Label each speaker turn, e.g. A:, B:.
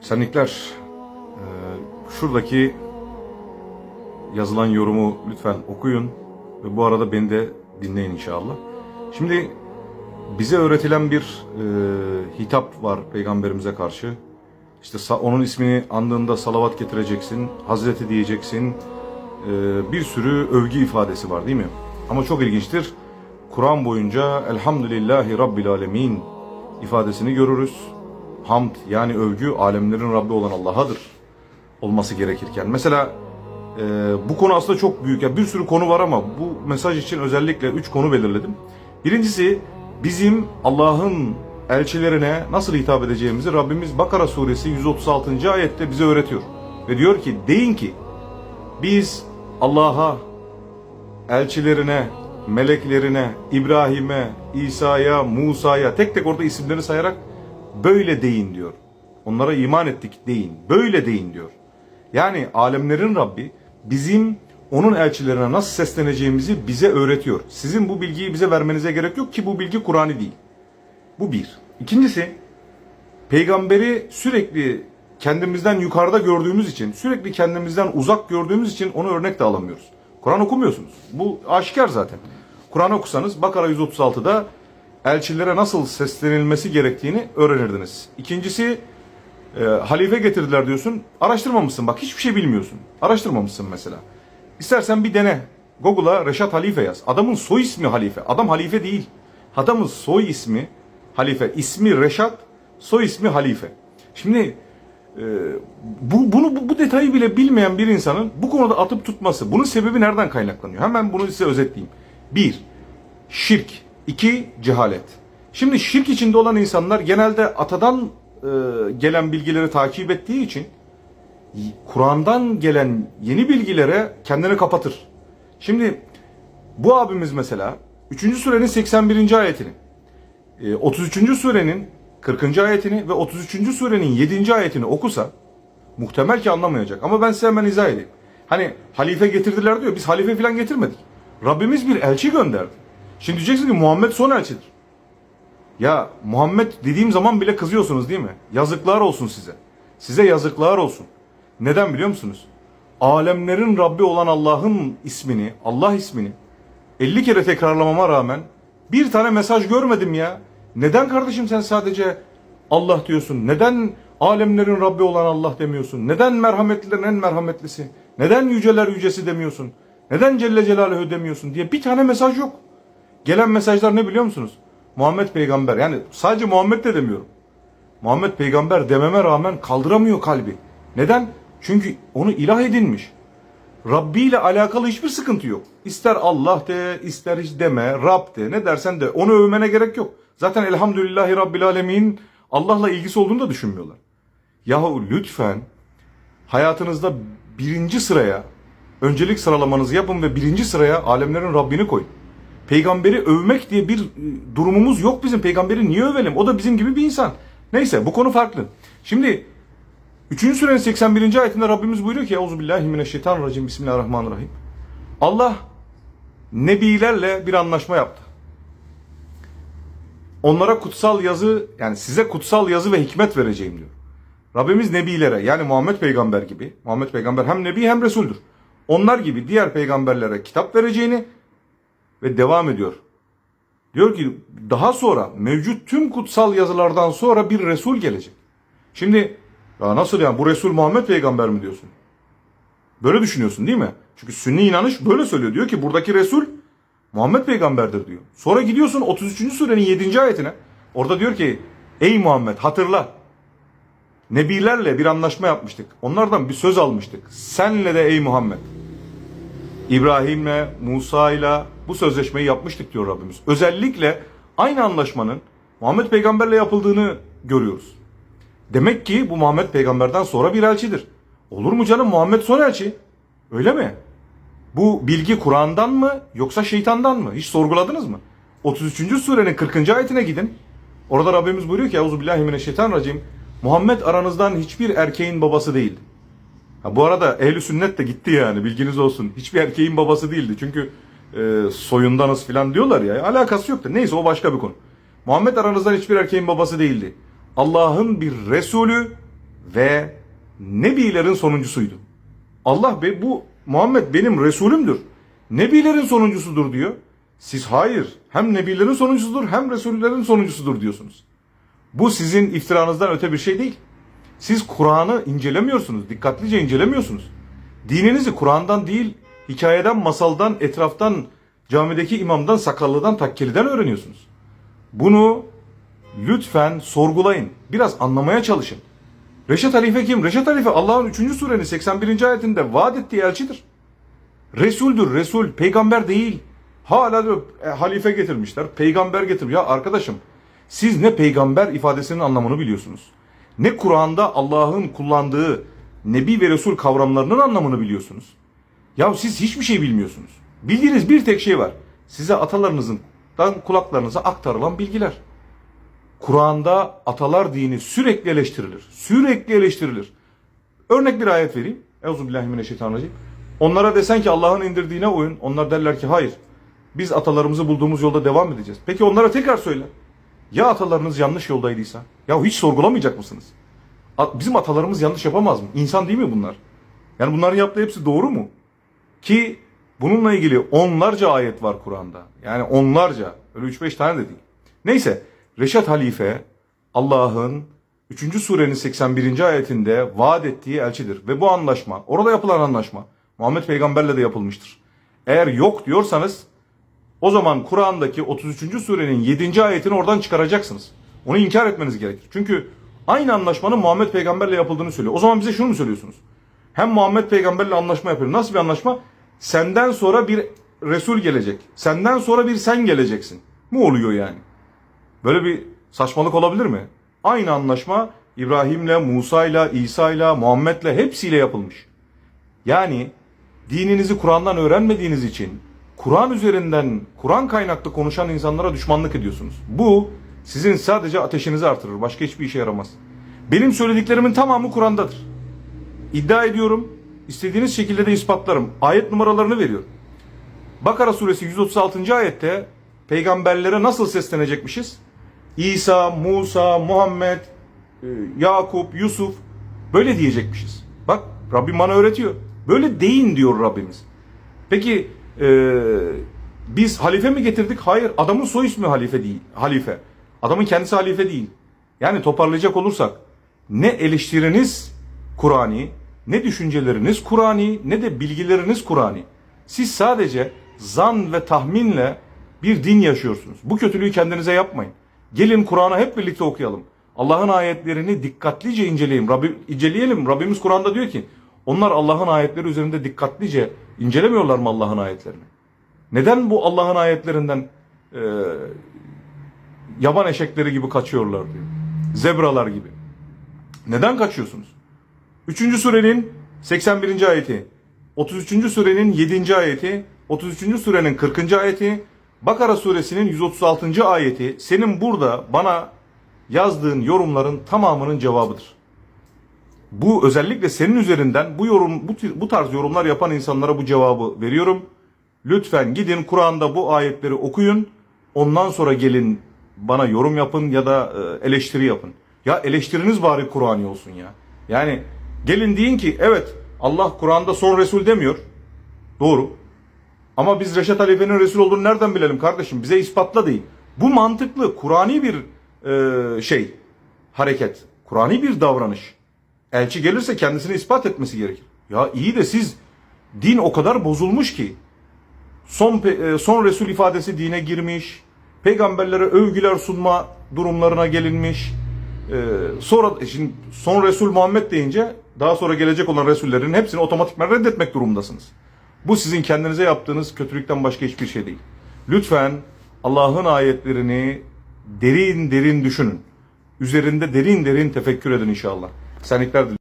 A: Senlikler, e, şuradaki yazılan yorumu lütfen okuyun ve bu arada beni de dinleyin inşallah. Şimdi bize öğretilen bir e, hitap var peygamberimize karşı. İşte onun ismini andığında salavat getireceksin, Hazreti diyeceksin. E, bir sürü övgü ifadesi var değil mi? Ama çok ilginçtir. Kur'an boyunca Elhamdülillahi Rabbil Alemin ifadesini görürüz. Hamd yani övgü alemlerin Rabbi olan Allah'adır olması gerekirken. Mesela e, bu konu aslında çok büyük. Ya bir sürü konu var ama bu mesaj için özellikle üç konu belirledim. Birincisi bizim Allah'ın elçilerine nasıl hitap edeceğimizi Rabbimiz Bakara suresi 136. ayette bize öğretiyor. Ve diyor ki deyin ki biz Allah'a, elçilerine, meleklerine, İbrahim'e, İsa'ya, Musa'ya tek tek orada isimlerini sayarak böyle deyin diyor. Onlara iman ettik deyin. Böyle deyin diyor. Yani alemlerin Rabbi bizim onun elçilerine nasıl sesleneceğimizi bize öğretiyor. Sizin bu bilgiyi bize vermenize gerek yok ki bu bilgi Kur'an'ı değil. Bu bir. İkincisi peygamberi sürekli kendimizden yukarıda gördüğümüz için, sürekli kendimizden uzak gördüğümüz için onu örnek de alamıyoruz. Kur'an okumuyorsunuz. Bu aşikar zaten. Kur'an okusanız Bakara 136'da elçilere nasıl seslenilmesi gerektiğini öğrenirdiniz. İkincisi e, halife getirdiler diyorsun. Araştırmamışsın bak hiçbir şey bilmiyorsun. Araştırmamışsın mesela. İstersen bir dene. Google'a Reşat Halife yaz. Adamın soy ismi Halife. Adam halife değil. Adamın soy ismi Halife. İsmi Reşat, soy ismi Halife. Şimdi e, bu, bunu bu, bu detayı bile bilmeyen bir insanın bu konuda atıp tutması, bunun sebebi nereden kaynaklanıyor? Hemen bunu size özetleyeyim. Bir, şirk. İki cehalet. Şimdi şirk içinde olan insanlar genelde atadan e, gelen bilgileri takip ettiği için Kur'an'dan gelen yeni bilgilere kendini kapatır. Şimdi bu abimiz mesela 3. surenin 81. ayetini, e, 33. surenin 40. ayetini ve 33. surenin 7. ayetini okusa muhtemel ki anlamayacak. Ama ben size hemen izah edeyim. Hani halife getirdiler diyor. Biz halife falan getirmedik. Rabbimiz bir elçi gönderdi. Şimdi diyeceksin ki Muhammed son elçidir. Ya Muhammed dediğim zaman bile kızıyorsunuz değil mi? Yazıklar olsun size. Size yazıklar olsun. Neden biliyor musunuz? Alemlerin Rabbi olan Allah'ın ismini, Allah ismini 50 kere tekrarlamama rağmen bir tane mesaj görmedim ya. Neden kardeşim sen sadece Allah diyorsun? Neden alemlerin Rabbi olan Allah demiyorsun? Neden merhametlilerin en merhametlisi? Neden yüceler yücesi demiyorsun? Neden Celle Celaluhu demiyorsun diye bir tane mesaj yok. Gelen mesajlar ne biliyor musunuz? Muhammed peygamber yani sadece Muhammed de demiyorum. Muhammed peygamber dememe rağmen kaldıramıyor kalbi. Neden? Çünkü onu ilah edinmiş. Rabbi ile alakalı hiçbir sıkıntı yok. İster Allah de, ister hiç deme, Rab de, ne dersen de onu övmene gerek yok. Zaten elhamdülillahi Rabbil Alemin Allah'la ilgisi olduğunu da düşünmüyorlar. Yahu lütfen hayatınızda birinci sıraya öncelik sıralamanızı yapın ve birinci sıraya alemlerin Rabbini koyun. Peygamberi övmek diye bir e, durumumuz yok bizim. Peygamberi niye övelim? O da bizim gibi bir insan. Neyse bu konu farklı. Şimdi 3. surenin 81. ayetinde Rabbimiz buyuruyor ki Euzubillahimineşşeytanirracim Bismillahirrahmanirrahim. Allah nebilerle bir anlaşma yaptı. Onlara kutsal yazı yani size kutsal yazı ve hikmet vereceğim diyor. Rabbimiz nebilere yani Muhammed peygamber gibi Muhammed peygamber hem nebi hem resuldür. Onlar gibi diğer peygamberlere kitap vereceğini ve devam ediyor. Diyor ki daha sonra mevcut tüm kutsal yazılardan sonra bir Resul gelecek. Şimdi ya nasıl yani bu Resul Muhammed peygamber mi diyorsun? Böyle düşünüyorsun değil mi? Çünkü sünni inanış böyle söylüyor. Diyor ki buradaki Resul Muhammed peygamberdir diyor. Sonra gidiyorsun 33. surenin 7. ayetine. Orada diyor ki ey Muhammed hatırla. Nebilerle bir anlaşma yapmıştık. Onlardan bir söz almıştık. Senle de ey Muhammed. İbrahim'le, Musa'yla bu sözleşmeyi yapmıştık diyor Rabbimiz. Özellikle aynı anlaşmanın Muhammed peygamberle yapıldığını görüyoruz. Demek ki bu Muhammed peygamberden sonra bir elçidir. Olur mu canım Muhammed son elçi? Öyle mi? Bu bilgi Kur'an'dan mı yoksa şeytandan mı? Hiç sorguladınız mı? 33. surenin 40. ayetine gidin. Orada Rabbimiz buyuruyor ki Euzubillahimineşşeytanirracim. Muhammed aranızdan hiçbir erkeğin babası değildi. Ha, bu arada ehli sünnet de gitti yani bilginiz olsun. Hiçbir erkeğin babası değildi. Çünkü e, soyundanız falan diyorlar ya. Alakası yok da. Neyse o başka bir konu. Muhammed aranızdan hiçbir erkeğin babası değildi. Allah'ın bir Resulü ve Nebilerin sonuncusuydu. Allah be bu Muhammed benim Resulümdür. Nebilerin sonuncusudur diyor. Siz hayır hem Nebilerin sonuncusudur hem Resullerin sonuncusudur diyorsunuz. Bu sizin iftiranızdan öte bir şey değil. Siz Kur'an'ı incelemiyorsunuz, dikkatlice incelemiyorsunuz. Dininizi Kur'an'dan değil, hikayeden, masaldan, etraftan, camideki imamdan, sakallıdan, takkiliden öğreniyorsunuz. Bunu lütfen sorgulayın. Biraz anlamaya çalışın. Reşat Halife kim? Reşat Halife Allah'ın 3. surenin 81. ayetinde vaat ettiği elçidir. Resuldür, Resul, peygamber değil. Hala diyor, e, halife getirmişler, peygamber getirmiş. Ya arkadaşım, siz ne peygamber ifadesinin anlamını biliyorsunuz. Ne Kur'an'da Allah'ın kullandığı Nebi ve Resul kavramlarının anlamını biliyorsunuz. Ya siz hiçbir şey bilmiyorsunuz. Bildiğiniz bir tek şey var. Size atalarınızdan kulaklarınıza aktarılan bilgiler. Kur'an'da atalar dini sürekli eleştirilir. Sürekli eleştirilir. Örnek bir ayet vereyim. Euzubillahimineşşeytanirracim. Onlara desen ki Allah'ın indirdiğine uyun. Onlar derler ki hayır. Biz atalarımızı bulduğumuz yolda devam edeceğiz. Peki onlara tekrar söyle. Ya atalarınız yanlış yoldaydıysa? Ya hiç sorgulamayacak mısınız? Bizim atalarımız yanlış yapamaz mı? İnsan değil mi bunlar? Yani bunların yaptığı hepsi doğru mu? Ki bununla ilgili onlarca ayet var Kur'an'da. Yani onlarca. Öyle 3-5 tane de değil. Neyse. Reşat Halife Allah'ın 3. surenin 81. ayetinde vaat ettiği elçidir. Ve bu anlaşma, orada yapılan anlaşma Muhammed Peygamberle de yapılmıştır. Eğer yok diyorsanız o zaman Kur'an'daki 33. surenin 7. ayetini oradan çıkaracaksınız. Onu inkar etmeniz gerekir. Çünkü aynı anlaşmanın Muhammed Peygamberle yapıldığını söylüyor. O zaman bize şunu mu söylüyorsunuz? Hem Muhammed Peygamberle anlaşma yapıyor. Nasıl bir anlaşma? Senden sonra bir Resul gelecek. Senden sonra bir sen geleceksin. Mu oluyor yani? Böyle bir saçmalık olabilir mi? Aynı anlaşma İbrahim'le, Musa'yla, İsa'yla, Muhammed'le hepsiyle yapılmış. Yani dininizi Kur'an'dan öğrenmediğiniz için Kur'an üzerinden, Kur'an kaynaklı konuşan insanlara düşmanlık ediyorsunuz. Bu sizin sadece ateşinizi artırır. Başka hiçbir işe yaramaz. Benim söylediklerimin tamamı Kur'an'dadır. İddia ediyorum. istediğiniz şekilde de ispatlarım. Ayet numaralarını veriyorum. Bakara suresi 136. ayette peygamberlere nasıl seslenecekmişiz? İsa, Musa, Muhammed, e, Yakup, Yusuf böyle diyecekmişiz. Bak Rabbim bana öğretiyor. Böyle deyin diyor Rabbimiz. Peki e, biz halife mi getirdik? Hayır. Adamın soy ismi halife değil. Halife. Adamın kendisi halife değil. Yani toparlayacak olursak ne eleştiriniz Kur'ani, ne düşünceleriniz Kur'ani, ne de bilgileriniz Kur'ani. Siz sadece zan ve tahminle bir din yaşıyorsunuz. Bu kötülüğü kendinize yapmayın. Gelin Kur'an'ı hep birlikte okuyalım. Allah'ın ayetlerini dikkatlice inceleyin. Rabbi, inceleyelim. Rabbimiz Kur'an'da diyor ki onlar Allah'ın ayetleri üzerinde dikkatlice incelemiyorlar mı Allah'ın ayetlerini? Neden bu Allah'ın ayetlerinden e, yaban eşekleri gibi kaçıyorlar diyor. Zebralar gibi. Neden kaçıyorsunuz? 3. surenin 81. ayeti, 33. surenin 7. ayeti, 33. surenin 40. ayeti, Bakara suresinin 136. ayeti senin burada bana yazdığın yorumların tamamının cevabıdır. Bu özellikle senin üzerinden bu yorum bu, bu tarz yorumlar yapan insanlara bu cevabı veriyorum. Lütfen gidin Kur'an'da bu ayetleri okuyun. Ondan sonra gelin bana yorum yapın ya da e, eleştiri yapın. Ya eleştiriniz bari Kur'an'i olsun ya. Yani gelin deyin ki evet Allah Kur'an'da son Resul demiyor. Doğru. Ama biz Reşat Halife'nin Resul olduğunu nereden bilelim kardeşim? Bize ispatla deyin. Bu mantıklı, Kur'ani bir e, şey, hareket. Kur'ani bir davranış. Elçi gelirse kendisini ispat etmesi gerekir. Ya iyi de siz din o kadar bozulmuş ki son e, son Resul ifadesi dine girmiş. Peygamberlere övgüler sunma durumlarına gelinmiş. E, sonra e, şimdi son Resul Muhammed deyince daha sonra gelecek olan Resullerin hepsini otomatikman reddetmek durumundasınız. Bu sizin kendinize yaptığınız kötülükten başka hiçbir şey değil. Lütfen Allah'ın ayetlerini derin derin düşünün. Üzerinde derin derin tefekkür edin inşallah. Senlikler dilerim.